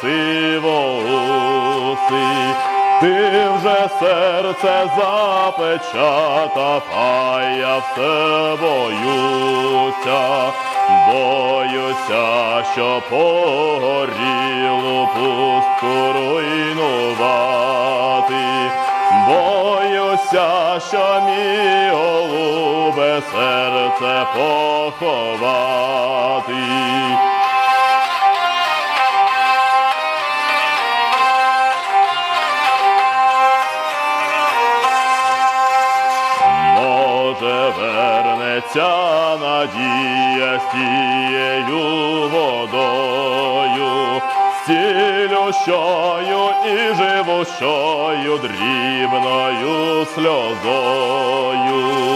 сивоусий. Ти вже серце запечатав, а я все боюся, боюся, що погорілу пустку руйнувати. Боюся, що мій голубе серце поховати. Вернеться надія з водою, цілющою і живущою дрібною сльозою.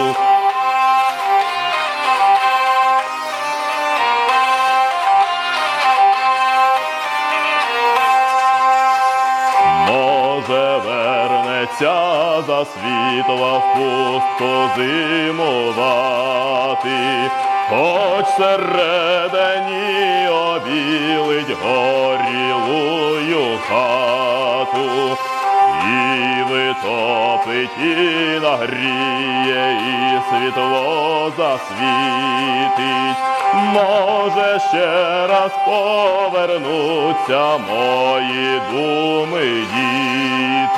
Вернеться за світла в пустку зимувати, хоч середині обілить горілую хату, і витопить, і нагріє, і світло засвітить. Може, ще раз повернуться мої думи діти.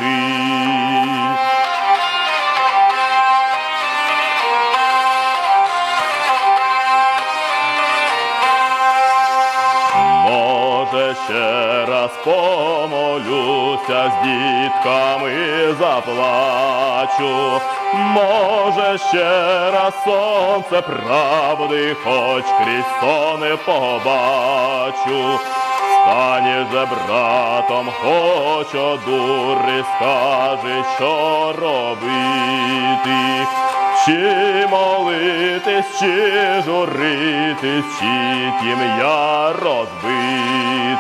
Може, ще раз помолюся з дітками заплачу. Може, ще раз сонце правди, хоч крізь сони побачу. Станеш же братом, хоч одури, скажи, що робити. Чи молитись, чи журитись, чи тім я розбитий.